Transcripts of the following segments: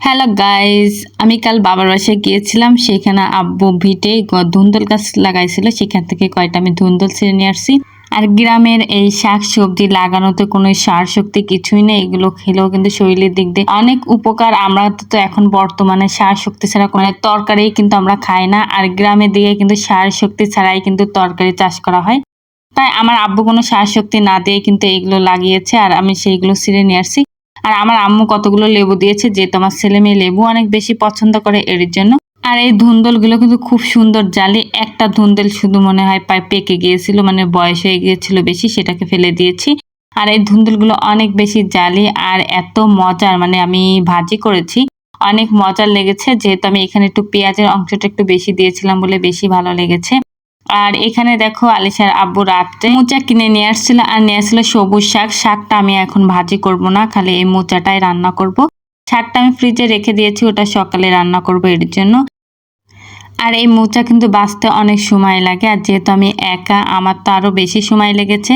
Hello guys আমি কাল বাবার বাসায় গিয়েছিলাম। সেখানে আব্বু ভিটে ধুন্দল গাছ লাগাইছিল। সেখান থেকে কয়টা আমি ধুন্দল ছিঁড়ে নিয়ে আসছি। আর গ্রামের এই শাক সবজি লাগানোতে কোনো সার শক্তি কিছুই নেই। এগুলো খেলেও কিন্তু শরীরের দিক দিয়ে অনেক উপকার। আমরা তো এখন বর্তমানে সার শক্তি ছাড়া কোনো তরকারি কিন্তু আমরা খাই না। আর গ্রামের দিকে কিন্তু সার শক্তি ছাড়াই কিন্তু তরকারি চাষ করা হয়। তাই আমার আব্বু কোনো সার শক্তি না দিয়ে কিন্তু এগুলো লাগিয়েছে। আর আমি সেইগুলো ছিঁড়ে নিয়ে আসছি। আর আমার আম্মু কতগুলো লেবু দিয়েছে যেহেতু আমার ছেলে মেয়ে লেবু অনেক বেশি পছন্দ করে এর জন্য। আর এই ধুন্দলগুলো কিন্তু খুব সুন্দর জালি, একটা ধুন্দল শুধু মনে হয় পায়ে পেকে গিয়েছিল মানে বয়স হয়ে গিয়েছিল বেশি, সেটাকে ফেলে দিয়েছি। আর এই ধুন্দলগুলো অনেক বেশি জালি আর এত মজার মানে আমি ভাজি করেছি, অনেক মজার লেগেছে। যেহেতু আমি এখানে একটু পেঁয়াজের অংশটা একটু বেশি দিয়েছিলাম বলে বেশি ভালো লেগেছে। আর এখানে দেখো আলিশার আব্বু রাত্রে মোচা কিনে নিয়ে আসছিল আর নিয়ে আসছিল সবুজ শাক। শাকটা আমি এখন ভাজি করব না, খালি এই মোচাটাই রান্না করব। শাকটা আমি ফ্রিজে রেখে দিয়েছি, ওটা সকালে রান্না করব এর জন্য। আর এই মোচা কিন্তু বাঁচতে অনেক সময় লাগে আর যেহেতু আমি একা, আমার তো আরও বেশি সময় লেগেছে।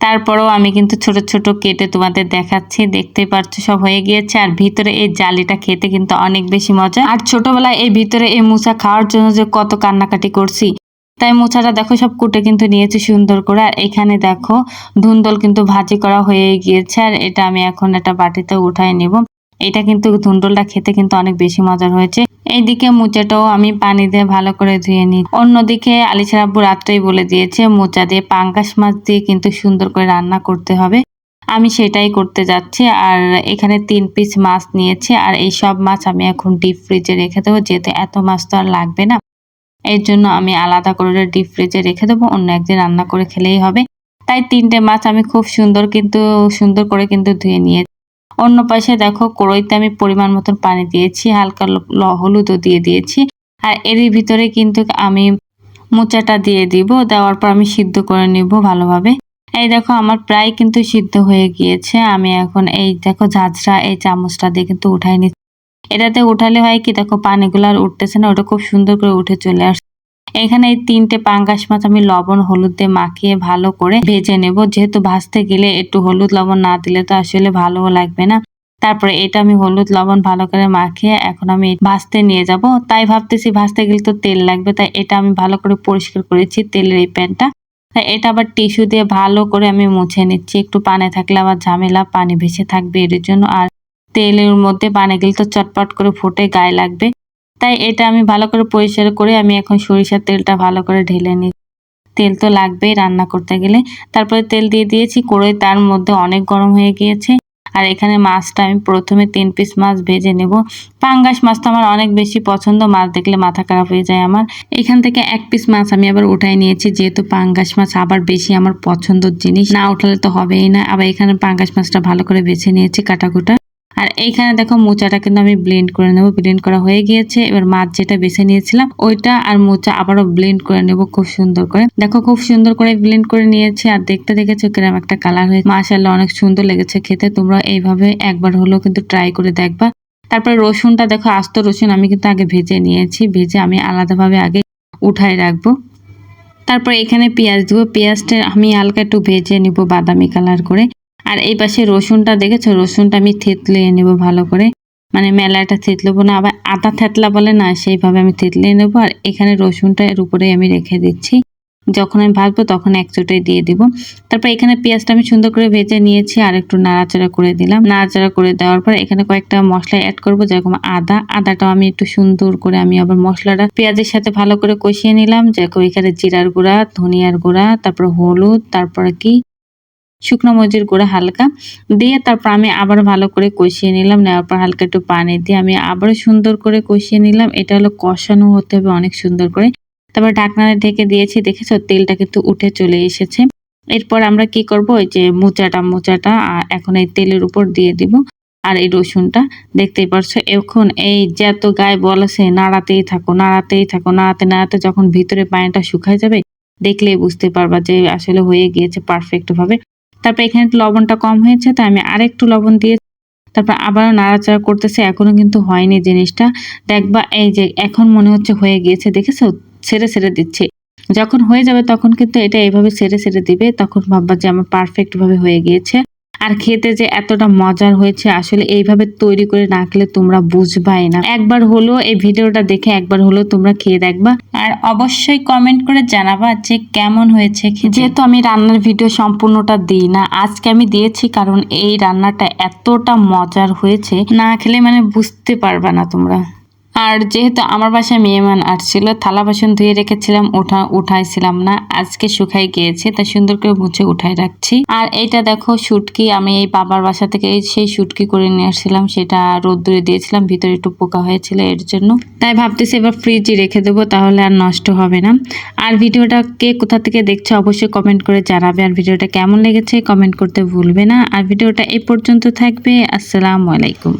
তারপরেও আমি কিন্তু ছোট ছোট কেটে তোমাদের দেখাচ্ছি, দেখতেই পাচ্ছ সব হয়ে গিয়েছে। আর ভিতরে এই জালিটা খেতে কিন্তু অনেক বেশি মজা। আর ছোটবেলায় এই ভিতরে এই মোচা খাওয়ার জন্য যে কত কান্নাকাটি করছি তাই মোচাটা দেখো, সব কুটে কিন্তু নিয়েছি সুন্দর করে। আর এখানে দেখো, ধুন্দল কিন্তু ভাজি করা হয়ে গিয়েছে, আর এটা আমি এখন একটা বাটিতে উঠাই নেব। এটা কিন্তু ধুন্দলটা খেতে কিন্তু অনেক বেশি মজার হয়েছে। এইদিকে মোচাটাও আমি পানি দিয়ে ভালো করে ধুয়ে নিই। অন্যদিকে আলিসার আব্বু রাত্রেই বলে দিয়েছে, মোচা দিয়ে পাঙ্গাস মাছ দিয়ে কিন্তু সুন্দর করে রান্না করতে হবে। আমি সেটাই করতে যাচ্ছি, আর এখানে তিন পিস মাছ নিয়েছি, আর এই সব মাছ আমি এখন ডিপ ফ্রিজে রেখে দেবো, যেহেতু এত মাছ তো আর লাগবে না। এর জন্য আমি আলাদা করে ডিপ ফ্রিজে রেখে দেবো। অন্য একদিন রান্না করে খেলেই হবে। তাই তিনটে মাছ আমি খুব সুন্দর কিন্তু, সুন্দর করে কিন্তু ধুয়ে নিয়েছি। অন্য পাশে দেখো কড়ইতে আমি পরিমাণ মতন পানি দিয়েছি, হালকা হলুদও দিয়ে দিয়েছি। আর এরই ভিতরে কিন্তু আমি মোচাটা দিয়ে দিব, দেওয়ার পর আমি সিদ্ধ করে নিব ভালোভাবে। এই দেখো আমার প্রায় কিন্তু সিদ্ধ হয়ে গিয়েছে। আমি এখন এই দেখো ঝাঁঝরা এই চামচটা দিয়ে কিন্তু উঠাই নিচ্ছি। এটাতে উঠালে হয় কি, দেখো পানিগুলো আর উঠতেছে না, ওটা খুব সুন্দর করে উঠে চলে আসছে। এখানে এই তিনটে পাঙ্গাস মাছ আমি লবণ, হলুদ দিয়ে মাখিয়ে ভালো করে ভেজে নেব। যেহেতু ভাজতে গেলে একটু হলুদ লবণ না দিলে তো আসলে ভালো লাগবে না। তারপরে এটা আমি হলুদ লবণ ভালো করে মাখিয়ে এখন আমি ভাজতে নিয়ে যাব। তাই ভাবতেছি ভাজতে গেলে তো তেল লাগবে, তাই এটা আমি ভালো করে পরিষ্কার করেছি তেলের এই প্যানটা। তাই এটা আবার টিস্যু দিয়ে ভালো করে আমি মুছে নিচ্ছি। একটু পানি থাকলে আবার ঝামেলা, পানি ভেসে থাকবে এর জন্য। আর তেলের মধ্যে পানি গেলে তো চটপট করে ফুটে, গায়ে লাগবে। তাই এটা আমি ভালো করে পরিষ্কার করে আমি এখন সরিষার তেলটা ভালো করে ঢেলে নিই তেল তো লাগবেই রান্না করতে গেলে। তারপরে তেল দিয়ে দিয়েছি, কড়াই তার মধ্যে অনেক গরম হয়ে গিয়েছে। আর এখানে মাছটা আমি প্রথমে তিন পিস মাছ ভেজে নেব। পাঙ্গাস মাছ তো আমার অনেক বেশি পছন্দ, মাছ দেখলে মাথা খারাপ হয়ে যায় আমার। এখান থেকে এক পিস মাছ আমি আবার উঠাই নিয়েছি, যেহেতু পাঙ্গাস মাছ আবার বেশি আমার পছন্দের জিনিস। না উঠালে তো হবেই না। আবার এখানে পাঙ্গাস মাছটা ভালো করে বেছে নিয়েছি কাটাকুটা। আর এইখানে দেখো মোচাটা কিন্তু আমি ব্লেন্ড করে নেব। ব্লেন্ড করা হয়ে গিয়েছে। এবার মাছ যেটা বেছে নিয়েছিলাম, ওইটা আর মোচা আবারও ব্লেন্ড করে নেব খুব সুন্দর করে। দেখো খুব সুন্দর করে ব্লেন্ড করে নিয়েছি আর দেখতে দেখেছ কিরম একটা কালার হয়েছে। মাশাল্লাহ অনেক সুন্দর লেগেছে খেতে। তোমরা এইভাবে একবার হলেও কিন্তু ট্রাই করে দেখবা। তারপরে রসুনটা দেখো, আস্ত রসুন আমি কিন্তু আগে ভেজে নিয়েছি। ভেজে আমি আলাদাভাবে আগে উঠাই রাখব। তারপর এখানে পেঁয়াজ দেবো। পেঁয়াজটা আমি হালকা একটু ভেজে নিব বাদামি কালার করে। আর এই পাশে রসুনটা দেখেছ? রসুনটা আমি থেতলিয়ে নেব ভালো করে। মানে মেলাটা থেতলবো না, আবার আদা থেতলা বলে না, সেইভাবে আমি থেতলিয়ে নেব। আর এখানে রসুনটা এর উপরে আমি রেখে দিচ্ছি। যখন আমি ভাজবো তখন এক চোটে দিয়ে দিব। তারপর এখানে পেঁয়াজটা আমি সুন্দর করে ভেজে নিয়েছি আর একটু নাড়াচাড়া করে দিলাম। নাড়াচাড়া করে দেওয়ার পর এখানে কয়েকটা মশলা অ্যাড করব, যেরকম আদা। আদাটাও আমি একটু সুন্দর করে আমি আবার মশলাটা পেঁয়াজের সাথে ভালো করে কষিয়ে নিলাম। যেরকম এখানে জিরার গুঁড়া, ধনিয়ার গুঁড়া, তারপর হলুদ, তারপরে কি? শুকনো মরিচের গুঁড়া হালকা দিয়ে তারপর আমি আবার ভালো করে কষিয়ে নিলাম। নেওয়ার পর হালকা একটু পানি দিয়ে আমি আবারও সুন্দর করে কষিয়ে নিলাম। এটা হলো কষানো হতে হবে অনেক সুন্দর করে। তারপর ঢাকনা ঢেকে দিয়েছি, দেখেছ? তেলটা কিন্তু উঠে চলে এসেছে। এরপর আমরা কি করব? ওই যে মোচাটা মোচাটা এখন এই তেলের উপর দিয়ে দিব। আর এই রসুনটা, দেখতেই পারছ? এখন এই যত গায়ে বলেছে নাড়াতেই থাকো নাড়াতেই থাকো, নাড়াতে নাড়াতে যখন ভিতরে পানিটা শুকায় যাবে, দেখলেই বুঝতে পারবা যে আসলে হয়ে গিয়েছে পারফেক্ট ভাবে। তারপর এখানে লবণটা কম হয়েছে, তাই আমি আরেকটু লবণ দিয়ে তারপর আবার নাড়াচাড়া করতেছে। এখনও কিন্তু হয়নি জিনিসটা। দেখবা এই যে এখন মনে হচ্ছে হয়ে গিয়েছে, দেখেছ? ছেড়ে ছেড়ে দিচ্ছে। যখন হয়ে যাবে তখন কিন্তু এটা এইভাবে ছেড়ে ছেড়ে দিবে, তখন ভাববা যে আমার পারফেক্টভাবে হয়ে গিয়েছে। আর খেতে যে এতটা মজার হয়েছে, আসলে এইভাবে তৈরি করে না খেলে তোমরা বুঝবাই না। একবার হলো এই ভিডিওটা দেখে একবার হলো তোমরা খেয়ে দেখবা। আর অবশ্যই কমেন্ট করে জানাবা যে কেমন হয়েছে যেহেতু আমি রান্নার ভিডিও সম্পূর্ণটা দিই না, আজকে আমি দিয়েছি কারণ এই রান্নাটা এতটা মজার হয়েছে, না খেলে মানে বুঝতে পারবা না তোমরা। আর যেহেতু আমার বাসায় মেহমান আসছিল, থালা বাসন ধুয়ে রেখেছিলাম, ওঠা উঠাইছিলাম না। আজকে শুকাই গিয়েছে, তাই সুন্দর করে মুছে উঠাই রাখছি। আর এইটা দেখো শুটকি আমি এই বাবার বাসা থেকে সেই শুটকি করে নিয়ে আসছিলাম, সেটা রোদ্দুরে দিয়েছিলাম, ভিতরে একটু পোকা হয়েছিল এর জন্য। তাই ভাবতেছি এবার ফ্রিজে রেখে দেবো, তাহলে আর নষ্ট হবে না। আর ভিডিওটা কে কোথা থেকে দেখছে, অবশ্যই কমেন্ট করে জানাবে। আর ভিডিওটা কেমন লেগেছে কমেন্ট করতে ভুলবে না। আর ভিডিওটা এই পর্যন্ত থাকবে, আসসালামু আলাইকুম।